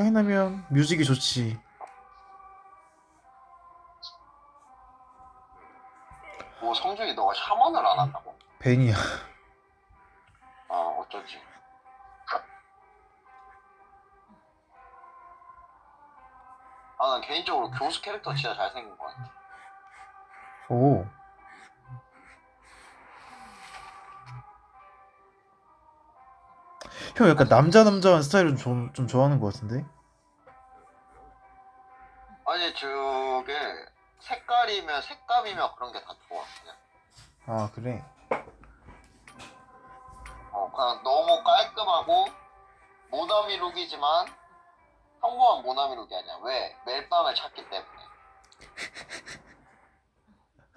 차이 나면 뮤직이 좋지. 뭐 성준이 너가 샤먼을 안 한다고? 벤이야. 아 어쩌지? 아 난 개인적으로 교수 캐릭터 진짜 잘생긴 것 같아. 오. 형 약간 남자 남자한 스타일을 좀, 좀 좋아하는 것 같은데? 아니 저게 색깔이면 색감이면 그런 게 다 좋아 그냥. 아 그래. 어 그냥 너무 깔끔하고 모나미 룩이지만 평범한 모나미 룩이 아니야. 왜? 멜빵을 찾기 때문에.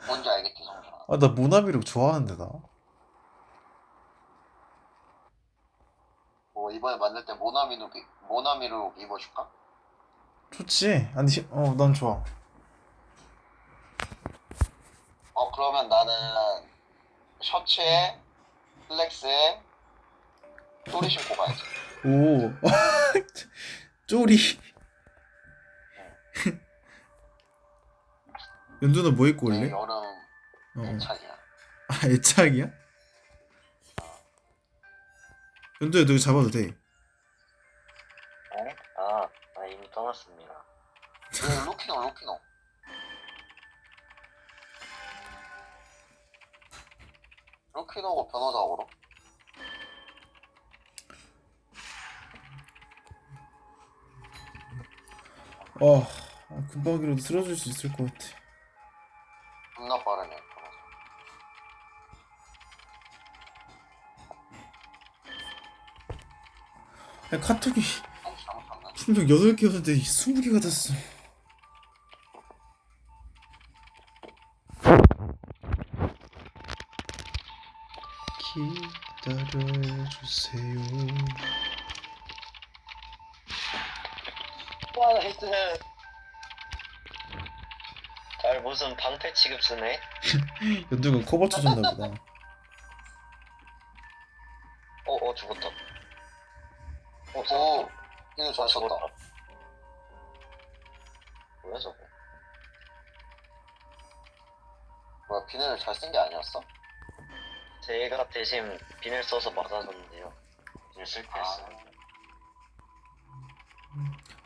뭔지 알겠지 성준아? 아 나 모나미룩 좋아하는데 나. 뭐 이번에 만날 때 모나미 룩 모나미 룩 입어줄까? 좋지. 아니 어 난 좋아. 어 그러면 나는 셔츠에 슬랙스에 소리 신고 가야지. 오. 쪼리. 연두는 뭐 입고 내 올래? 여름 어. 애착이야. 아 애착이야? 연두야 너 이거 잡아도 돼. 네? 아, 아 이미 떠났습니다. 그 루키노 루키노. 루키노고 변호사고로. 아, 아 금방이라도 틀어줄 수 있을 것 같아. 야, 카톡이? 분명 8개였는데 20개가 됐어. 기다려주세요. 와 나이스. 아 무슨 방패 취급 쓰네? 연두가 커버 쳐줬나 보다. 어, 어 죽었다. 어, 오, 이거. 쳤다. 뭐야 저거? 뭐야 비늘을 잘쓴 게 아니었어? 제가 대신 비늘 써서 맞아줬는데요. 비늘 실패했어. 아.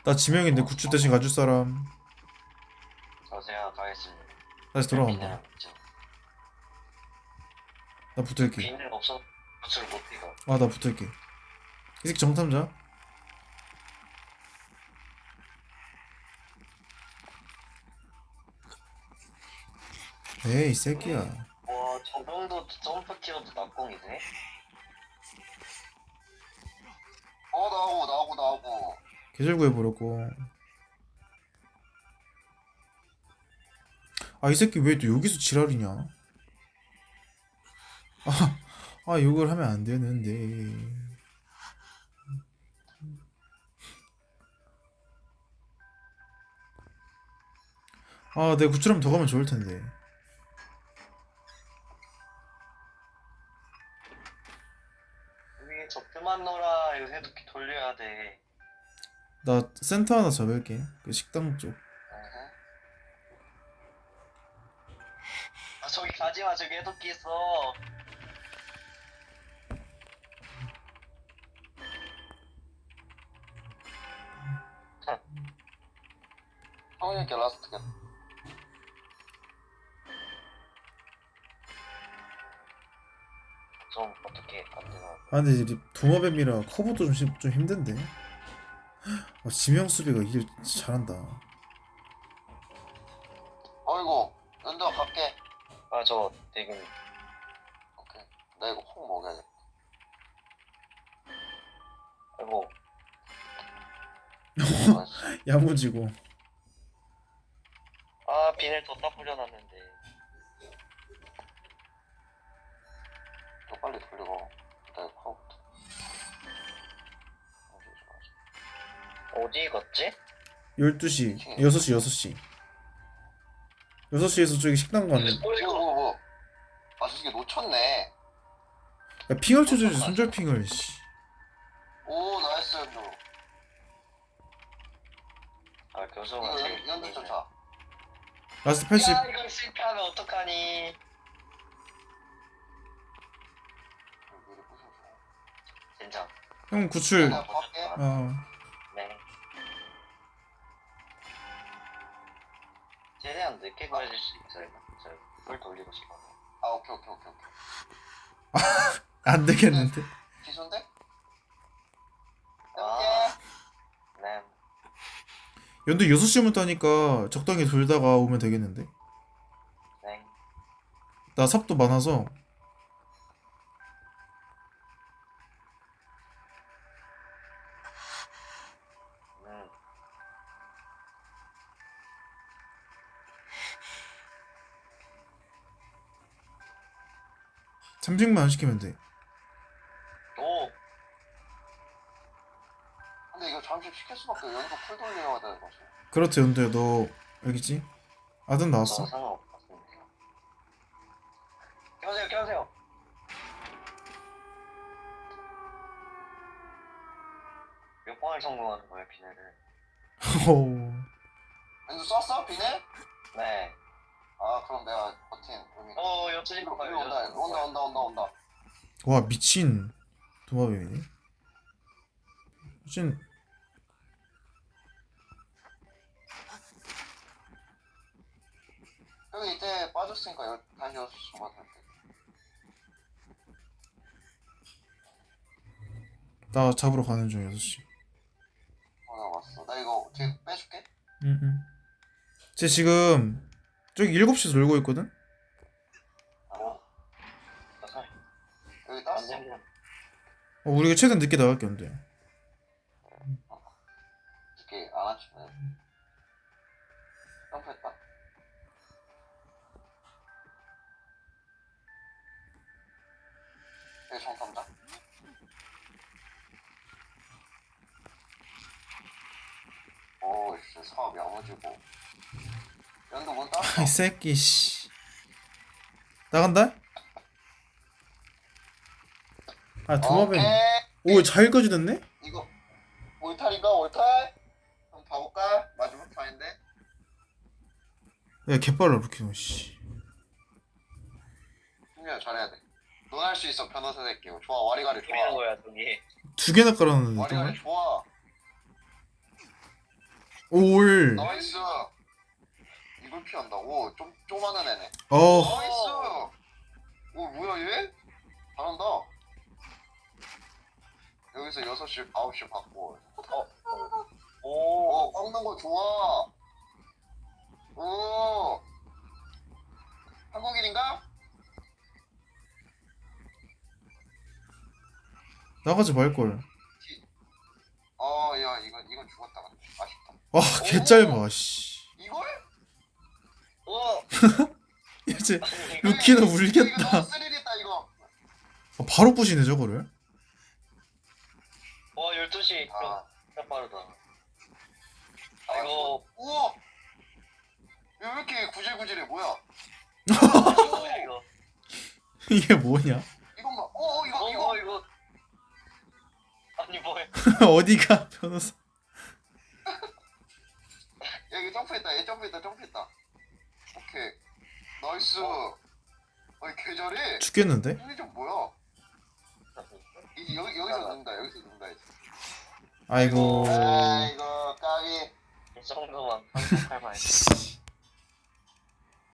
나 지명인데 굿즈 대신 가줄 사람. 저 제가 가겠습니다. 다시 비늘 돌아간다. 없죠. 나 붙을게. 비늘 없어 굿을 못 이거. 아, 나 붙을게. 이 새끼 정탐자? 에이, 이 새끼야. 와 저 정도 점프 뛰어도 낙공이네. 어 나오고 나오고 나오고. 계절 구해버렸고. 아, 이 새끼 왜 또 여기서 지랄이냐? 아, 아, 욕을 하면 안 되는데. 아, 내가 구출하면 더 가면 좋을 텐데. 저 그만 놀아 이거 해독기 돌려야 돼. 나 센터 하나 잡을게. 그 식당 쪽. 에헤. 아 저기 가지마 저기 해독기 있어. 형님께 라스트 겠좀 안? 아, 근데 이제 도마뱀이라 커버도 좀, 심- 좀 힘든데. 아, 지명 수비가 이길 잘한다. 어이구 연두야 갈게. 아저 지금 오케이. 나 이거 콩 먹여야겠다. 아이고 나이스. 야무지고. 12시, 6시, 6시. 6시에서 저기 식당 갔는데. 어 이거 뭐 뭐? 아, 저 새끼 놓쳤네. 야, 핑을 쳐줘야지, 손절 핑을, 씨. 오, 나이스, 연두. 아 교수가 이거 연, 재밌네. 쫓아. 라스트 80 야 이거 실패하면 어떡하니. 진짜 형 구출. 어 최대한 늦게 구해줄 수 있어요 저불 돌리고 싶어서 아 오케이 오케이 오케이 오케이. 안 되겠는데 기순데? 아. 해볼게. 네 연두 6시부터 하니까 적당히 돌다가 오면 되겠는데 네. 나 삽도 많아서 30만 원 시키면 돼. 오. 근데 이거 잠시 시킬 수밖에 여기서 돌려야 되는 거지. 그렇지, 근데 너 여기지? 아든 나왔어? 나 깨우세요 껴세요. 몇 번을 성공하는 거예요, 비네를? 오. 아니, 썼어, 비네? 네. 아 그럼 내가 버틴 의미가. 어, 옆집 이리로 봐요. 온다 온다 온다 온다 온다. 와 미친 도마뱀이네 미친 여기 이때 빠졌으니까 여, 다시 여섯 시 정도 될 때. 나 잡으러 가는 중 6시 어 나 왔어. 나 이거 뒤에 빼줄게. 응응 쟤 지금 저기 7시에서 놀고 있거든? 어? 우리가 최대한 늦게 나갈게 연두야 이렇게 안 맞추네. 점프했다. 여기 정탐자. 오, 진짜 사업 야무지고. 땄어. 이 새끼 씨 나간다? 아 도마뱀. 오잘 까지됐네? 이거 올탈인가 올탈? 한번 봐볼까? 마지막 판인데. 야 개빨라 루키노 씨 승민아 잘해야 돼. 넌 할 수 있어 변호사 새끼. 좋아 와리가리 좋아. 거야 저기 두 개나 깔았는데 와리가리 또 좋아. 올 나이스. 이걸 피한다고? 좀 쪼만한 애네. 어, 나이스. 오 뭐야 얘? 잘한다. 여기서 6시 9시 받고. 오오 꺾는 거 좋아. 오. 한국인인가? 나가지 말걸 어, 야, 이건 이건 죽었다 근데 아쉽다. 와 개짧아 씨? 오! 이제 아니, 루키는 이거 울겠다 너무 스릴있다 이거. 아, 바로 부시네 저거를 와 12시 아, 좀 빠르다 아, 아이고 우와. 이거 왜 이렇게 구질구질해? 뭐야? 이거 이게 뭐냐 이것만. 어, 어 이거 어 이거. 이거 이거 아니 뭐야 어디가 변호사 오케이. 나이스. 어이 개 잘해. 죽겠는데? 힘이 좀 뭐야? 이 여기 여기서 는다. 여기서 는다 이제. 아이고 아이고 까비. 이 정도만 한국할 만해 씨.